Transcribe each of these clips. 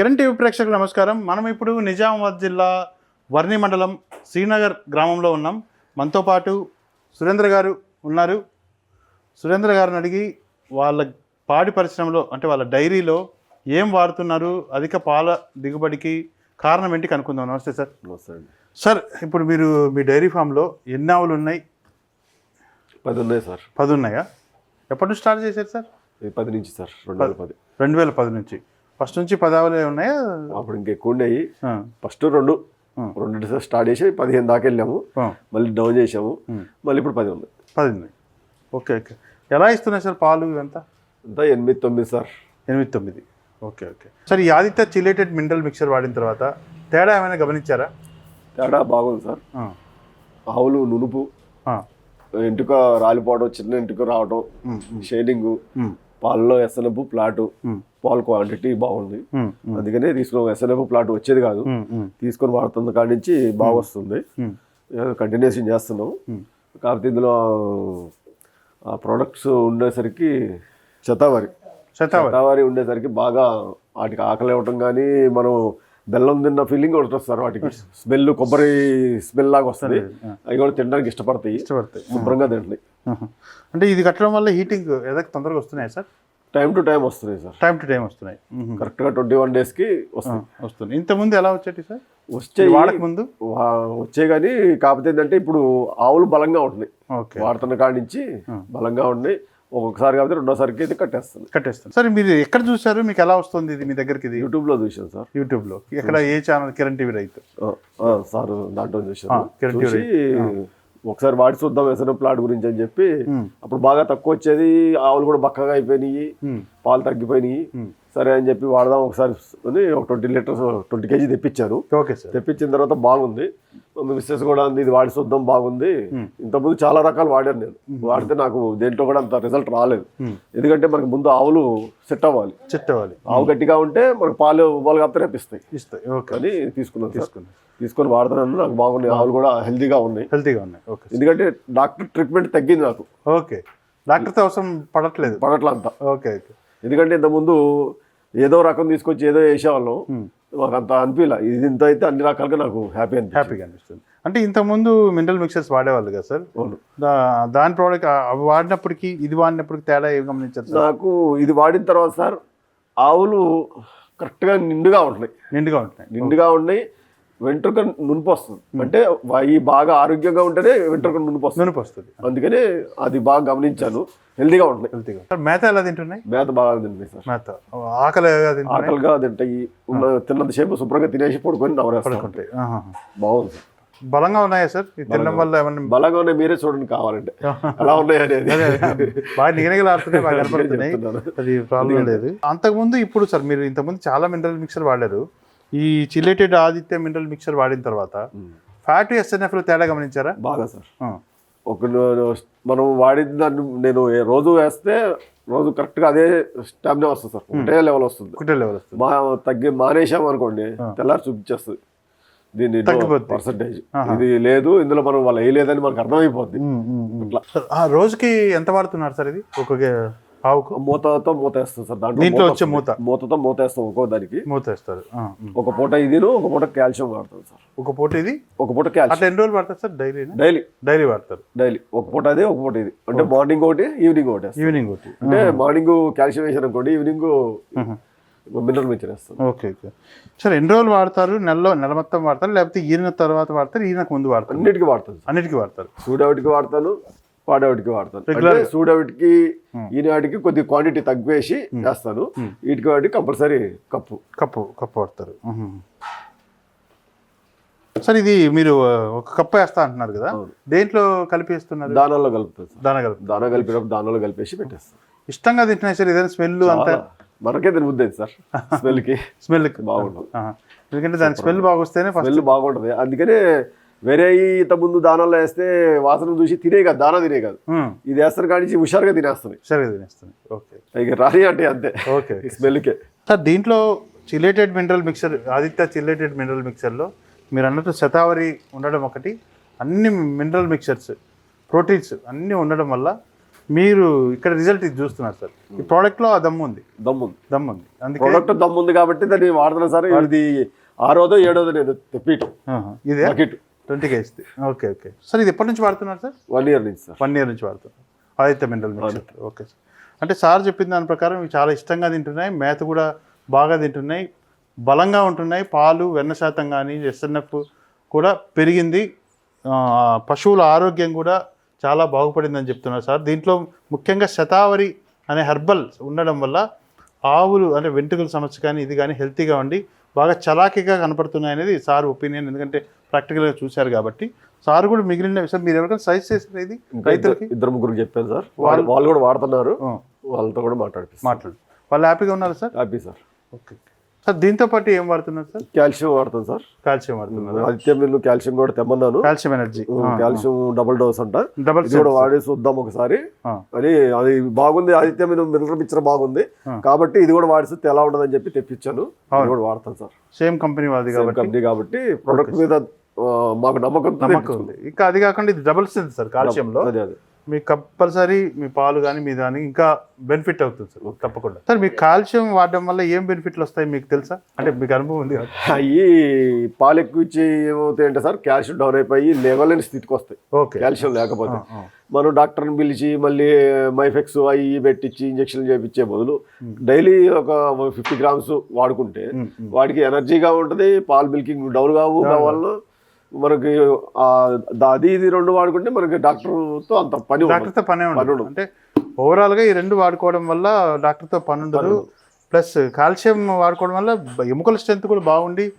Kiran TV ప్రేక్షకులకు నమస్కారం. మనం ఇప్పుడు నిజామాబాద్ జిల్లా వర్ణి మండలం శ్రీనగర్ గ్రామంలో ఉన్నాం. మనతో పాటు సురేంద్ర గారు ఉన్నారు. సురేంద్ర గారిని అడిగి వాళ్ళ పాడి పరిశ్రమలో అంటే వాళ్ళ డైరీలో ఏం వాడుతున్నారు అధిక పాల దిగుబడికి కారణం ఏంటి కనుక్కుందాం. నమస్తే సార్. నమస్తే సార్ ఇప్పుడు మీరు మీ డైరీ ఫామ్లో ఎన్ని ఆవులు ఉన్నాయి? పది ఉన్నాయి సార్. పది ఉన్నాయా ఎప్పటి నుంచి స్టార్ట్ చేశారు సార్? పది నుంచి సార్ రెండు వేల పది. రెండు వేల పది నుంచి. ఫస్ట్ నుంచి పది ఆవులే ఉన్నాయా? అప్పుడు ఇంకా ఎక్కువ ఉన్నాయి ఫస్ట్ రెండు. రెండు సార్ స్టార్ట్ చేసి పదిహేను దాకా వెళ్ళాము మళ్ళీ డౌన్ చేసాము. మళ్ళీ ఇప్పుడు పది ఉంది పది ఉన్నాయి ఓకే ఓకే. ఎలా ఇస్తున్నాయి సార్ పాలు ఇవంతా? అంతా ఎనిమిది తొమ్మిది సార్. ఎనిమిది తొమ్మిది. Okay okay. సార్ ఈ ఆదిత్య చిలేటెడ్ మినరల్ మిక్చర్ వాడిన తర్వాత తేడా ఏమైనా గమనించారా? తేడా బాగుంది సార్. ఆవులు నునుపు ఆ, ఎంటుక రాలిపోవడం చిన్న ఎంటుక రావడం షేడింగ్ పాలలో ఎస్ఎన్ఎఫ్ ప్లాటు పాలు క్వాంటిటీ బాగుంది. అందుకనే తీసుకున్న. ఎస్ఎన్ఎఫ్ ప్లాట్ వచ్చేది కాదు. తీసుకొని వాడుతున్న కాడి నుంచి బాగా వస్తుంది. కంటిన్యూషన్ చేస్తున్నాం. కాకపోతే ఇందులో ఆ ప్రొడక్ట్స్ ఉండేసరికి శతావరి శతావరి ఉండేసరికి బాగా వాటికి ఆకలి ఇవ్వటం కానీ మనం బెల్లం తిన్న ఫీలింగ్ ఉంటుంది సార్ వాటికి. స్మెల్ కొబ్బరి స్మెల్ లాగా వస్తుంది. అవి కూడా తినడానికి ఇష్టపడతాయి. ఇష్టపడతాయి. శుభ్రంగా తింటాయి. అంటే ఇది కట్టడం వల్ల హీటింగ్ ఏదో తొందరగా వస్తున్నాయి సార్? టైం టు టైం వస్తున్నాయి సార్ టైం టు టైం వస్తున్నాయి. కరెక్ట్గా ట్వంటీ వన్ డేస్కి వస్తాయి వస్తుంది. ఇంతకుముందు ఎలా వచ్చేటి సార్ వచ్చే వాడక ముందు? వచ్చే కానీ కాకపోతే ఏంటంటే ఇప్పుడు ఆవులు బలంగా ఉంటున్నాయి. ఓకే. వాడుతున్న కాడి నుంచి బలంగా ఉన్నాయి ఒక్కొక్కసారి కాకపోతే రెండోసారికి అయితే కట్టేస్తుంది. కట్టేస్తాను సార్ మీరు ఎక్కడ చూసారు మీకు ఎలా వస్తుంది ఇది మీ దగ్గరికి ఇది? యూట్యూబ్లో చూసాను సార్ యూట్యూబ్లో ఎక్కడ ఏ ఛానల్ కిరణ్ టీవీ రైతు సార్ దాంట్లో చూసాను కిరణ్ చూసి ఒకసారి వాడి చూద్దాం వ్యసనం ప్లాట్ గురించి అని చెప్పి అప్పుడు బాగా తక్కువ వచ్చేది ఆవులు కూడా బక్కగా అయిపోయినాయి పాలు తగ్గిపోయినాయి. సరే అని చెప్పి వాడదాం ఒకసారి అని ఒక twenty litres twenty KG sir. తెప్పించిన తర్వాత బాగుంది. మా మిస్సెస్ కూడా అంది ఇది వాడి చూద్దాం బాగుంది. ఇంతకుముందు చాలా రకాలు వాడాను నేను. వాడితే నాకు దేంట్లో కూడా అంత రిజల్ట్ రాలేదు. ఎందుకంటే మనకు ముందు ఆవులు సెట్ అవ్వాలి. చిట్టవాలి ఆవు గట్టిగా ఉంటే మనకు పాలు పాలు రేపిస్తాయి ఇస్తాయి. ఓకే. అని తీసుకున్నాను తీసుకున్నాను. తీసుకొని వాడుతున్నాను. నాకు బాగున్నాయి. ఆవులు కూడా హెల్తీగా ఉన్నాయి. హెల్తీగా ఉన్నాయి. ఓకే ఎందుకంటే డాక్టర్ ట్రీట్మెంట్ తగ్గింది నాకు. ఓకే. డాక్టర్తో అవసరం పడట్లేదు. పడట్ల అంతా. Okay okay. ఎందుకంటే ఇంతకుముందు ఏదో రకం తీసుకొచ్చి ఏదో వేసేవాళ్ళం. మాకు అంత అనిపించలే ఇది ఇంత అయితే అన్ని రకాలుగా నాకు హ్యాపీ అనిపించింది. హ్యాపీగా అనిపిస్తుంది. అంటే ఇంతకుముందు మినరల్ మిక్చర్స్ వాడేవాళ్ళు కదా సార్? అవును. దాని ప్రోడక్ట్ అవి వాడినప్పటికీ ఇది వాడినప్పటికి తేడా ఏం గమనించారు నాకు ఇది వాడిన తర్వాత సార్ ఆవులు కరెక్ట్గా నిండుగా ఉంటున్నాయి. నిండుగా ఉంటున్నాయి. నిండుగా ఉన్నాయి వెంట్రుక నునుపు వస్తుంది. అంటే ఈ బాగా ఆరోగ్యంగా ఉంటేనే వెంట్రుక నునుపు వస్తుంది. నునుపు వస్తుంది. అందుకనే అది బాగా గమనించాను. హెల్తీగా ఉంటున్నాయి. హెల్తీగా సార్ మేత ఎలా తింటున్నాయి? మేత బాగా తింటున్నాయి సార్. మేత. ఆకలి ఆకలిగా తింటాయి. ఉన్న తిన్నంత సేపు శుభ్రంగా తినేసి పడుకొని నవరేస్తాం పడుకుంటాయి. ఆహా. బాగుంది. సార్ బలంగా ఉన్నాయా సార్? తినడం వల్ల ఏమన్నా బలంగా ఉన్నాయి మీరే చూడండి కావాలంటే. ఎలా ఉన్నాయి అనేది. బాగా నిగనిగలు ఆడుతున్నాయి బాగా కనపడుతున్నాయి. అది ప్రాబ్లం లేదు. అంతకుముందు ఇప్పుడు సార్ మీరు ఇంతకుముందు చాలా మినరల్ మిక్చర్ వాడారు. ఈ చిలేటెడ్ ఆదిత్య మినరల్ మిక్చర్ వాడిన తర్వాత ఫ్యాట్ ఎస్ఎన్ఎఫ్లో తేడా గమనించారా? బాగా సార్. ఒక మనం వాడిన దాన్ని నేను రోజు వేస్తే రోజు కరెక్ట్గా అదే స్టామినా వస్తుంది సార్. ఒకటే లెవెల్ వస్తుంది. ఒకటే లెవెల్ వస్తుంది. మా తగ్గి మానేసాం అనుకోండి తెల్లారి చూపించేస్తుంది. దీన్ని. పర్సంటేజ్ ఇది లేదు ఇందులో మనం వాళ్ళు వేయలేదని మనకు అర్థమైపోద్ది. రోజుకి ఎంత వాడుతున్నారు సార్ ఇది? ఒక్కొక్క ఆవుకు మూతతో మూత వేస్తాం సార్. దాంట్లో వచ్చే వస్తుంది. మూత. మూతతో మూత వేస్తాం ఒక్కో దానికి. మూత వేస్తారు. ఒక పూట ఇదిను ఒక పూట కాల్షియం వాడతాం సార్. ఒక పూట ఇది? ఒక పూట కాల్షియం. అట్లా ఎన్ని రోజులు వాడతారు సార్? Daily daily. డైలీ వాడతారు. డైలీ. ఒక పూట అదే ఒక పూట ఇది. అంటే మార్నింగ్ ఒకటి ఈవినింగ్ ఒకటి ఈవినింగ్ ఒకటి. అంటే మార్నింగ్ కాల్షియం వేసాను అనుకోండి ఈవినింగ్ మినరల్ మిక్చర్ వేస్తాం ఓకే ఓకే. సార్ ఎన్ని రోజులు వాడతారు? నెలలో నెల మొత్తం వాడతారు? లేకపోతే ఈయన తర్వాత వాడతారు? ఈయనకు ముందు వాడతారు? అన్నిటికీ వాడతాను సార్. అన్నిటికీ వాడతారు. సూడవిటికి వాడతాను. పాడవిటికి వాడతాను. సూడవిటికి ఈనాటికి కొద్ది క్వాంటిటీ తగ్గివేసి వేస్తాను. వీటికి వాటికి కంపల్సరీ కప్పు. కప్పు కప్పు వాడతారు. సార్ ఇది మీరు ఒక కప్పు వేస్తా అంటున్నారు కదా. దేంట్లో కలిపి వేస్తున్నారు దానాల్లో కలుపుతాను సార్. దాన కలిపి దానా కలిపినప్పుడు దానాల్లో కలిపేసి పెట్టేస్తాను. ఇష్టంగా తింటున్నాయి సార్ ఏదైనా స్మెల్ అంతా. మనకే తినబుద్ది సార్. స్మెల్కి స్మెల్ బాగుంటుంది ఎందుకంటే దాని స్మెల్ బాగా వస్తేనే స్మెల్ బాగుంటుంది. అందుకనే వేరే ఇంత ముందు దానాల్లో వేస్తే వాసన చూసి తినే కాదు దానా తినే కాదు. ఇది వేస్తారు కానీ హుషారుగా తినేస్తుంది. సరే తినేస్తుంది. ఓకే. ఇక రాని అంటే అంతే. ఓకే. స్మెల్కే. సార్ దీంట్లో chelated mineral mixture Aditya chelated mineral మిక్చర్లో మీరు అన్నట్టు శతావరి ఉండడం ఒకటి అన్ని మినరల్ మిక్చర్స్ ప్రోటీన్స్ అన్నీ ఉండడం వల్ల మీరు ఇక్కడ రిజల్ట్ ఇది చూస్తున్నారు సార్. ఈ ప్రోడక్ట్లో ఆ దమ్ము ఉంది. దమ్ము ఉంది దమ్ము ఉంది. అందుకే ప్రోడక్ట్ దమ్ము ఉంది కాబట్టి దాన్ని వాడుతున్నాను సార్. ఇది ఆరోదో ఏడోదో నేను తెప్పిటు ఇదే? Bucket. Twenty KG okay okay. Sir ఇది ఎప్పటి నుంచి వాడుతున్నారు సార్? వన్ ఇయర్ నుంచి సార్ వన్ ఇయర్ నుంచి వాడుతున్నారు. Aditya mineral mixture. Okay sir. అంటే సార్ చెప్పిన దాని ప్రకారం ఇవి చాలా ఇష్టంగా తింటున్నాయి మేత కూడా బాగా తింటున్నాయి బలంగా ఉంటున్నాయి పాలు వెన్న శాతం కానీ ఎస్ఎన్ఎఫ్ కూడా పెరిగింది. పశువుల ఆరోగ్యం కూడా చాలా బాగుపడిందని చెప్తున్నారు సార్. దీంట్లో ముఖ్యంగా శతావరి అనే హెర్బల్ ఉండడం వల్ల ఆవులు అంటే వెంట్రుకల సమస్య కానీ ఇది కానీ హెల్తీగా ఉండి బాగా చలాకీగా కనపడుతున్నాయి అనేది సార్ ఒపీనియన్. ఎందుకంటే ప్రాక్టికల్గా చూశారు కాబట్టి సార్ కూడా మిగిలిన సార్ మీరు ఎవరికైనా సైజ్ చేసారు ఇది ఇంకా ఇద్దరు రైతులకి? ఇద్దరు ముగ్గురు చెప్పాను సార్. వాళ్ళు వాళ్ళు కూడా వాడుతున్నారు. వాళ్ళతో కూడా మాట్లాడిపిస్తాను మాట్లాడు. వాళ్ళు హ్యాపీగా ఉన్నారు sir? Happy sir. Okay. Sir దీంతో పాటు ఏం వాడుతున్నారు సార్? కాల్షియం వాడతాను సార్. కాల్షియం వాడుతున్నారు. ఆదిత్య మిల్లు కాల్షియం కూడా తెమ్మన్నాను. Calcium energy. Calcium double dose అంట. డబల్ కూడా వాడి చూద్దాం ఒకసారి. అని అది బాగుంది. ఆదిత్య మీద మినరల్ పిక్చర్ బాగుంది. కాబట్టి ఇది కూడా వాడిస్తే ఎలా ఉండదని చెప్పి తెప్పించాను. కూడా వాడతాను సార్. సేమ్ కంపెనీ కాబట్టి. కంపెనీ కాబట్టి ప్రొడక్ట్ మీద మాకు నమ్మకం నమ్మకం ఉంది. ఇంకా అది కాకుండా ఇది డబుల్ సార్ కాల్షియంలో. అదే అదే. మీకు కంపల్సరీ మీ పాలు కానీ మీ దాని ఇంకా బెనిఫిట్ అవుతుంది సార్ తప్పకుండా. సార్ మీకు కాల్షియం వాడడం వల్ల ఏం బెనిఫిట్లు వస్తాయి మీకు తెలుసా? అంటే మీకు అనుభవం ఉంది కదా? అయ్యి పాలు ఎక్కువ ఇచ్చి ఏమవుతాయి అంటే సార్ కాల్షియం డౌన్ అయిపోయి లేవలేని స్థితికి వస్తాయి. ఓకే. కాల్షియం లేకపోతే. మనం డాక్టర్ని పిలిచి మళ్ళీ మైఫెక్స్ అవి పెట్టించి ఇంజక్షన్లు చేయించే బదులు డైలీ ఒక ఫిఫ్టీ గ్రామ్స్ వాడుకుంటే వాడికి ఎనర్జీగా ఉంటుంది పాల్ మిల్కింగ్ డౌన్ కావు కావాలన్నా మనకి అది ఇది రెండు వాడుకుంటే మనకి డాక్టర్తో అంత పని. డాక్టర్తో పనే ఉండదు. అంటే ఓవరాల్గా ఈ రెండు వాడుకోవడం వల్ల డాక్టర్తో పని ఉండదు. ప్లస్ కాల్షియం వాడుకోవడం వల్ల ఎముకల స్ట్రెంత్ కూడా బాగుండి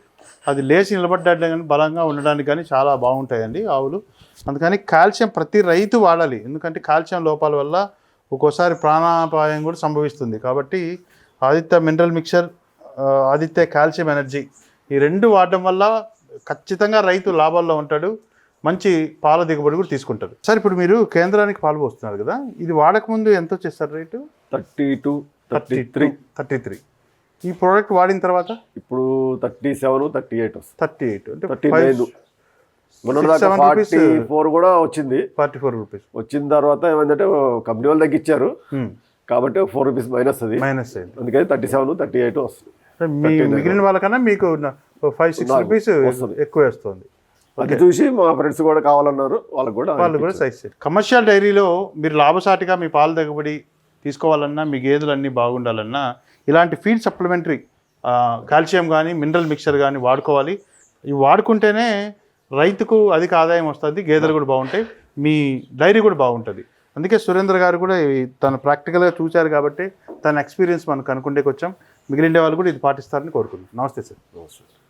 అది లేచి నిలబడ్డాడు కానీ బలంగా ఉండడానికి కానీ చాలా బాగుంటాయండి ఆవులు. అందుకని కాల్షియం ప్రతి రైతు వాడాలి. ఎందుకంటే కాల్షియం లోపాల వల్ల ఒక్కోసారి ప్రాణాపాయం కూడా సంభవిస్తుంది. కాబట్టి Aditya mineral mixture Aditya calcium energy ఈ రెండు వాడడం వల్ల ఖచ్చితంగా రైతు లాభాల్లో ఉంటాడు మంచి పాల దిగుబడి కూడా తీసుకుంటారు సార్ ఇప్పుడు మీరు కేంద్రానికి పాలు పోస్తున్నారు కదా ఇది వాడకముందు ఎంత వచ్చేస్తారు rate? Thirty two thirty three. Thirty three. ఈ ప్రోడక్ట్ వాడిన తర్వాత? ఇప్పుడు thirty seven thirty eight thirty eight అంటే థర్టీ. ఫార్టీ ఫోర్ కూడా వచ్చింది. Forty four rupees. వచ్చిన తర్వాత ఏమైందంటే కంపెనీ వాళ్ళు తగ్గించారు. కాబట్టి ఫోర్ రూపీస్ మైనస్ అది. మైనస్ అయింది. అందుకని థర్టీ సెవెన్ థర్టీ ఎయిట్ వస్తుంది. మీ మిగిలిన వాళ్ళకన్నా మీకు ఫైవ్ సిక్స్ రూపీస్ వస్తుంది. ఎక్కువ వస్తుంది అది చూసి మా ఫ్రెండ్స్ కూడా కావాలన్నారు వాళ్ళకి కూడా వాళ్ళు కూడా సైజ్ కమర్షియల్ డైరీలో మీరు లాభసాటిగా మీ పాలు దిగుబడి తీసుకోవాలన్నా మీ గేదెలు అన్నీ బాగుండాలన్నా ఇలాంటి ఫీడ్ సప్లిమెంటరీ కాల్షియం కానీ మినరల్ మిక్చర్ కానీ వాడుకోవాలి. ఇవి వాడుకుంటేనే రైతుకు అధిక ఆదాయం వస్తుంది గేదెలు కూడా బాగుంటాయి మీ డైరీ కూడా బాగుంటుంది. అందుకే సురేంద్ర గారు కూడా తను ప్రాక్టికల్గా చూశారు కాబట్టి తన ఎక్స్పీరియన్స్ మనకు కనుక్కుంటే వచ్చాం మిగిలిన వాళ్ళు కూడా ఇది పాటిస్తారని కోరుకుంటున్నాం. నమస్తే సార్.